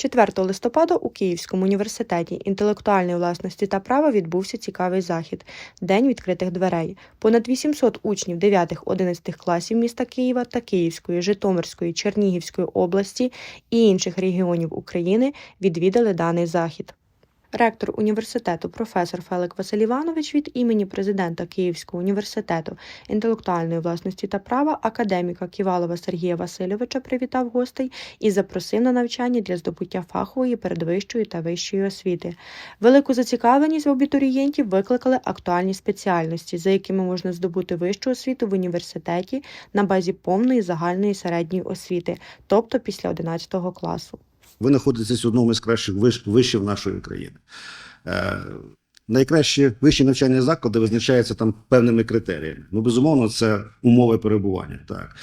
4 листопада у Київському університеті інтелектуальної власності та права відбувся цікавий захід День відкритих дверей. Понад 800 учнів 9-11 класів міста Києва та Київської, Житомирської, Чернігівської області і інших регіонів України відвідали даний захід. Ректор університету професор Фелик Василь Іванович від імені президента Київського університету інтелектуальної власності та права академіка Ківалова Сергія Васильовича привітав гостей і запросив на навчання для здобуття фахової, передвищої та вищої освіти. Велику зацікавленість в абітурієнтів викликали актуальні спеціальності, за якими можна здобути вищу освіту в університеті на базі повної загальної середньої освіти, тобто після 11 класу. Ви знаходитесь в одному із кращих вишів нашої країни. Е, найкращі вищі навчальні заклади визначаються там певними критеріями. Ну, безумовно, це умови перебування. Так.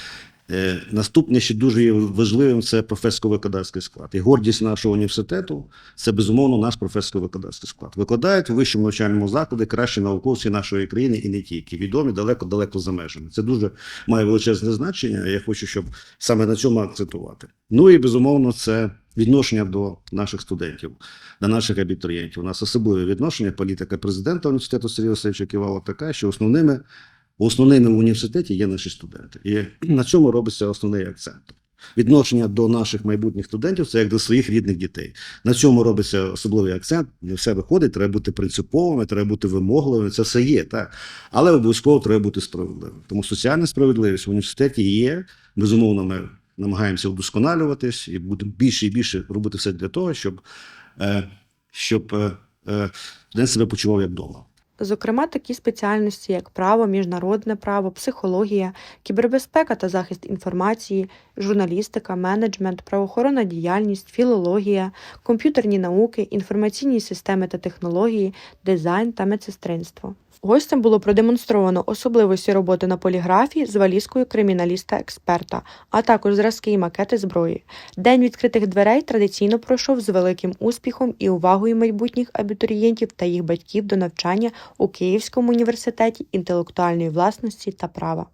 Е, наступне ще дуже є важливим це професорсько-викладацький склад. І гордість нашого університету це безумовно наш професорсько-викладацький склад. Викладають у вищому навчальному закладі кращі науковці нашої країни і не тільки відомі далеко-далеко за межами. Це дуже має величезне значення. Я хочу, щоб саме на цьому акцентувати. Ну і безумовно, це відношення до наших студентів, до наших абітурієнтів. У нас особливе відношення. Політика президента університету Сергія Васильовича Ківала така, що основними основними в університеті є наші студенти. І на цьому робиться основний акцент. Відношення до наших майбутніх студентів це як до своїх рідних дітей. На цьому робиться особливий акцент. Не все виходить, треба бути принциповими, треба бути вимогливими. Це все є, так. Але обов'язково треба бути справедливим. Тому соціальна справедливість в університеті є. Безумовно, ми намагаємося вдосконалюватись і будемо більше і більше робити все для того, щоб, е, щоб е, е, студент себе почував як вдома. Зокрема, такі спеціальності, як право, міжнародне право, психологія, кібербезпека та захист інформації, журналістика, менеджмент, правоохоронна діяльність, філологія, комп'ютерні науки, інформаційні системи та технології, дизайн та медсестринство. Гостям було продемонстровано особливості роботи на поліграфі з валізкою криміналіста-експерта, а також зразки і макети зброї. День відкритих дверей традиційно пройшов з великим успіхом і увагою майбутніх абітурієнтів та їх батьків до навчання у Київському університеті інтелектуальної власності та права.